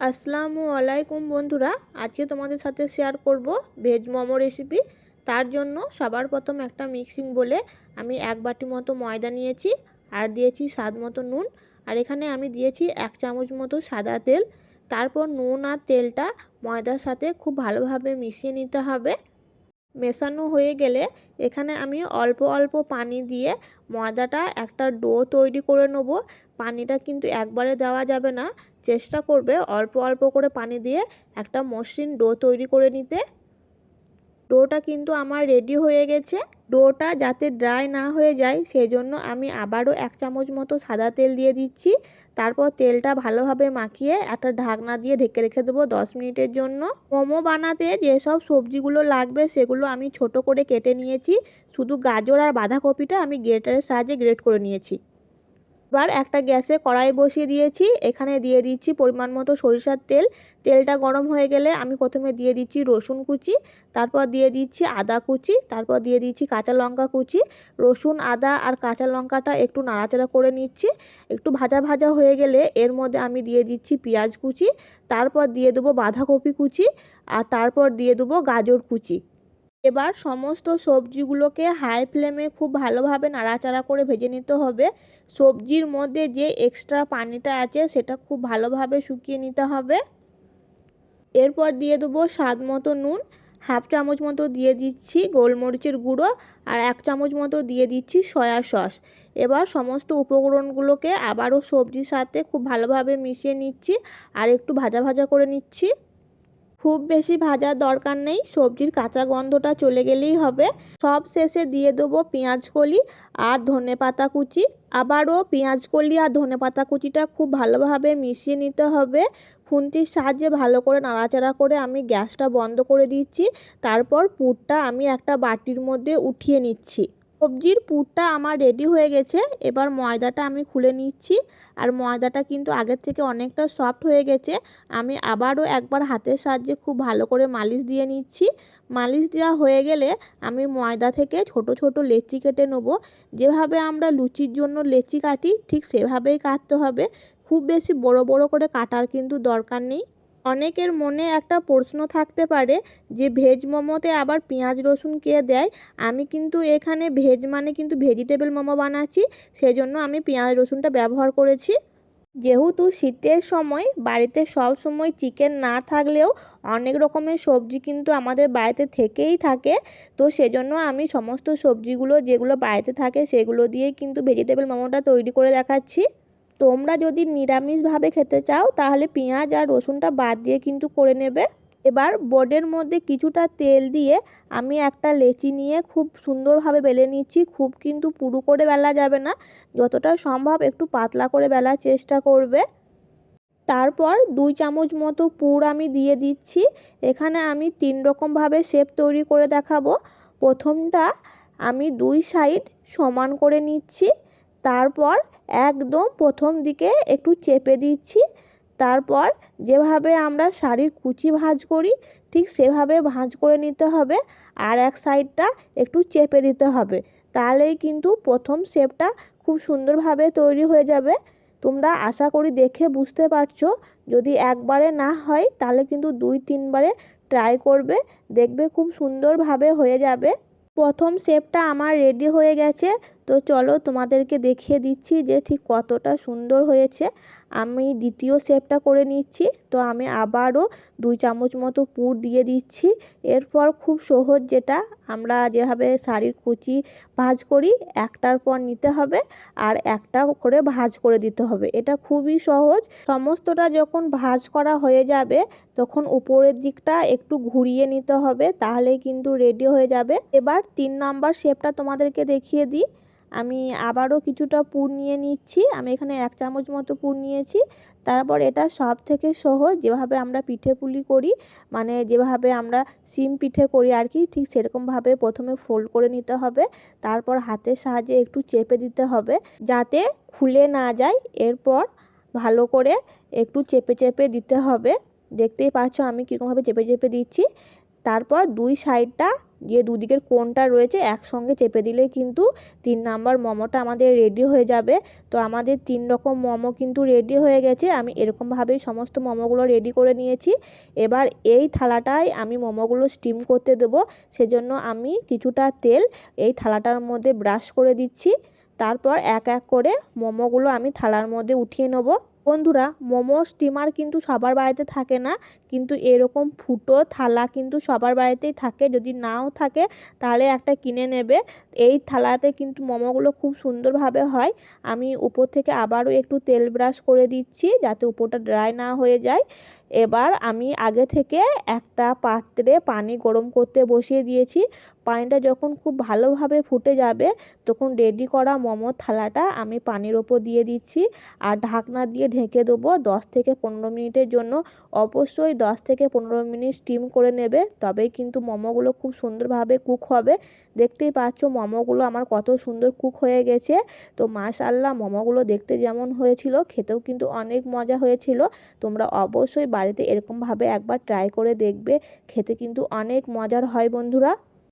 আসসালামু আলাইকুম বন্ধুরা, আজকে তোমাদের সাথে শেয়ার করব ভেজ মোমো রেসিপি তার জন্য সবার প্রথম একটা মিক্সিং বলে আমি এক বাটি মতো ময়দা নিয়েছি, আর দিয়েছি স্বাদ মতো নুন। আর এখানে আমি দিয়েছি এক চামচ মতো সাদা তেল। তারপর নুন আর তেলটা ময়দার সাথে খুব ভালোভাবে মিশিয়ে নিতে হবে। মেশানো হয়ে গেলে এখানে আমি অল্প অল্প পানি দিয়ে ময়দাটা একটা ডো তৈরি করে নেব। পানিটা কিন্তু একবারে দেওয়া যাবে না। চেষ্টা করবে অল্প অল্প করে পানি দিয়ে একটা মসৃণ ডো তৈরি করে নিতে। ডোটা কিন্তু আমার রেডি হয়ে গেছে। ডোটা যাতে ড্রাই না হয়ে যায় সেই জন্য আমি আবারও এক চামচ মতো সাদা তেল দিয়ে দিচ্ছি। তারপর তেলটা ভালোভাবে মাখিয়ে একটা ঢাকনা দিয়ে ঢেকে রেখে দেবো দশ মিনিটের জন্য। মোমো বানাতে যেসব সবজিগুলো লাগবে, সেগুলো আমি ছোট করে কেটে নিয়েছি। শুধু গাজর আর বাঁধাকপিটা আমি গ্রেটারের সাহায্যে গ্রেট করে নিয়েছি। এবার একটা গ্যাসে কড়াই বসিয়ে দিয়েছি। এখানে দিয়ে দিচ্ছি পরিমাণ মতো সরিষার তেল। তেলটা গরম হয়ে গেলে আমি প্রথমে দিয়ে দিচ্ছি রসুন কুচি, তারপর দিয়ে দিচ্ছি আদা কুচি, তারপর দিয়ে দিচ্ছি কাঁচা লঙ্কা কুচি। রসুন, আদা আর কাঁচা লঙ্কাটা একটু নাড়াচাড়া করে নিচ্ছি। একটু ভাজা ভাজা হয়ে গেলে এর মধ্যে আমি দিয়ে দিচ্ছি পেঁয়াজ কুচি, তারপর দিয়ে দেবো বাঁধাকপি কুচি, আর তারপর দিয়ে দেবো গাজর কুচি। এবার সমস্ত সবজিগুলোকে হাই ফ্লেমে খুব ভালোভাবে নাড়াচাড়া করে ভেজে নিতে হবে। সবজির মধ্যে যে এক্সট্রা পানিটা আছে, সেটা খুব ভালোভাবে শুকিয়ে নিতে হবে। এরপর দিয়ে দেবো স্বাদ মতো নুন। হাফ চামচ মতো দিয়ে দিচ্ছি গোলমরিচের গুঁড়ো আর এক চামচ মতো দিয়ে দিচ্ছি সয়া সস এবার সমস্ত উপকরণগুলোকে আবারও সবজির সাথে খুব ভালোভাবে মিশিয়ে নিচ্ছি আর একটু ভাজা ভাজা করে নিচ্ছি। খুব বেশি ভাজার দরকার নেই, সবজির কাঁচা গন্ধটা চলে গেলেই হবে। সব শেষে দিয়ে দেবো পেঁয়াজ কলি আর ধনে পাতা কুচি। আবারও পেঁয়াজ কলি আর ধনে পাতা কুচিটা খুব ভালোভাবে মিশিয়ে নিতে হবে। খুন্তির সাহায্যে ভালো করে নাড়াচাড়া করে আমি গ্যাসটা বন্ধ করে দিচ্ছি। তারপর পুরটা আমি একটা বাটির মধ্যে উঠিয়ে নিচ্ছি। সবজির পুরটা আমার রেডি হয়ে গেছে। এবার ময়দাটা আমি খুলে নিচ্ছি। আর ময়দাটা কিন্তু আগের থেকে অনেকটা সফট হয়ে গেছে। আমি আবারও একবার হাতের সাহায্যে খুব ভালো করে মালিশ দিয়ে নিচ্ছি। মালিশ দেওয়া হয়ে গেলে আমি ময়দা থেকে ছোট ছোট লেচি কেটে নেব। যেভাবে আমরা লুচির জন্য লেচি কাটি, ঠিক সেভাবেই কাটতে হবে। খুব বেশি বড় বড় করে কাটার কিন্তু দরকার নেই। অনেকের মনে একটা প্রশ্ন থাকতে পারে যে ভেজ মোমোতে আবার পেঁয়াজ রসুন কে দেয়? আমি কিন্তু এখানে ভেজ মানে কিন্তু ভেজিটেবল মোমো বানাচ্ছি, সেজন্য আমি পেঁয়াজ রসুনটা ব্যবহার করেছি। যেহেতু শীতের সময়, বাড়িতে সব সময় চিকেন না থাকলেও অনেক রকমের সবজি কিন্তু আমাদের বাড়িতে থেকেই থাকে, তো সেজন্য আমি সমস্ত সবজিগুলো যেগুলো বাড়িতে থাকে সেগুলো দিয়েই কিন্তু ভেজিটেবল মোমোটা তৈরি করে দেখাচ্ছি। তোমরা যদি নিরামিষভাবে খেতে চাও, তাহলে পেঁয়াজ আর রসুনটা বাদ দিয়ে কিন্তু করে নেবে। এবার বোর্ডের মধ্যে কিছুটা তেল দিয়ে আমি একটা লেচি নিয়ে খুব সুন্দরভাবে বেলে নিচ্ছি। খুব কিন্তু পুরু করে বেলা যাবে না, যতটা সম্ভব একটু পাতলা করে বেলার চেষ্টা করবে। তারপর দুই চামচ মতো পুর আমি দিয়ে দিচ্ছি। এখানে আমি তিন রকমভাবে শেপ তৈরি করে দেখাবো। প্রথমটা আমি দুই সাইড সমান করে নিচ্ছি। তারপর একদম প্রথম দিকে একটু চেপে দিচ্ছি। তারপর যেভাবে আমরা শাড়ির কুচি ভাঁজ করি, ঠিক সেভাবে ভাঁজ করে নিতে হবে আর এক সাইডটা একটু চেপে দিতে হবে। তাহলেই কিন্তু প্রথম শেপটা খুব সুন্দরভাবে তৈরি হয়ে যাবে। তোমরা আশা করি দেখে বুঝতে পারছ। যদি একবারে না হয়, তাহলে কিন্তু দুই, তিনবারে ট্রাই করবে, দেখবে খুব সুন্দরভাবে হয়ে যাবে। প্রথম শেপটা আমার রেডি হয়ে গেছে। তো চলো তোমাদেরকে দেখিয়ে দিচ্ছি যে ঠিক কতটা সুন্দর হয়েছে। আমি দ্বিতীয় শেপটা করে নিচ্ছি। তো আমি আবারও দুই চামচ মতো পুর দিয়ে দিচ্ছি। এরপর খুব সহজ যেটা, আমরা যেভাবে শাড়ির কুচি ভাজ করি, একটার পর নিতে হবে আর একটা করে ভাজ করে দিতে হবে। এটা খুবই সহজ। সমস্তটা যখন ভাজ করা হয়ে যাবে, তখন উপরের দিকটা একটু ঘুরিয়ে নিতে হবে, তাহলেই কিন্তু রেডি হয়ে যাবে। এবার তিন নাম্বার শেপটা তোমাদেরকে দেখিয়ে দিই। আমি আবারও কিছুটা পুর নিয়ে নিচ্ছি। আমি এখানে এক চামচ মতো পুর নিয়েছি। তারপর এটা সব থেকে সহজ, যেভাবে আমরা পিঠে পুলি করি মানে যেভাবে আমরা সিম পিঠে করি আর কি, ঠিক সেরকমভাবে প্রথমে ফোল্ড করে নিতে হবে। তারপর হাতের সাহায্যে একটু চেপে দিতে হবে, যাতে খুলে না যায়। এরপর ভালো করে একটু চেপে চেপে দিতে হবে। দেখতেই পাচ্ছ আমি কীরকমভাবে চেপে চেপে দিচ্ছি। তারপর দুই সাইডটা যে দুদিকের কোনটা রয়েছে, একসঙ্গে চেপে দিলে কিন্তু তিন নাম্বার মোমোটা আমাদের রেডি হয়ে যাবে। তো আমাদের তিন রকম মোমো কিন্তু রেডি হয়ে গেছে। আমি এরকমভাবেই সমস্ত মোমোগুলো রেডি করে নিয়েছি। এবার এই থালাটায় আমি মোমোগুলো স্টিম করতে দেবো। সেজন্য আমি কিছুটা তেল এই থালাটার মধ্যে ব্রাশ করে দিচ্ছি। তারপর এক এক করে মোমোগুলো আমি থালার মধ্যে উঠিয়ে নেব। বন্ধুরা, মোমো স্টিমার কিন্তু সবার বাড়িতে থাকে না, কিন্তু এরকম ফুটো থালা কিন্তু সবার বাড়িতেই থাকে। যদি নাও থাকে, তাহলে একটা কিনে নেবে। এই থালাতে কিন্তু মোমোগুলো খুব সুন্দরভাবে হয়। আমি উপর থেকে আবারও একটু তেল ব্রাশ করে দিচ্ছি, যাতে উপরটা ড্রাই না হয়ে যায়। এবার আমি আগে থেকে একটা পাত্রে পানি গরম করতে বসিয়ে দিয়েছি। পানিটা যখন খুব ভালোভাবে ফুটে যাবে, তখন রেডি করা মোমোর থালাটা আমি পানির ওপর দিয়ে দিচ্ছি। আর ঢাকনা দিয়ে ঢেকে দেবো দশ থেকে পনেরো মিনিটের জন্য। অবশ্যই দশ থেকে পনেরো মিনিট স্টিম করে নেবে তবেই কিন্তু মোমোগুলো খুব সুন্দরভাবে কুক হবে। দেখতেই পাচ্ছ মোমোগুলো আমার কত সুন্দর কুক হয়ে গেছে। তো মাশাল্লাহ মোমোগুলো দেখতে যেমন হয়েছিল, খেতেও কিন্তু অনেক মজা হয়েছিল। তোমরা অবশ্যই বাড়িতে এরকমভাবে একবার ট্রাই করে দেখবে, খেতে কিন্তু অনেক মজার হয় বন্ধুরা।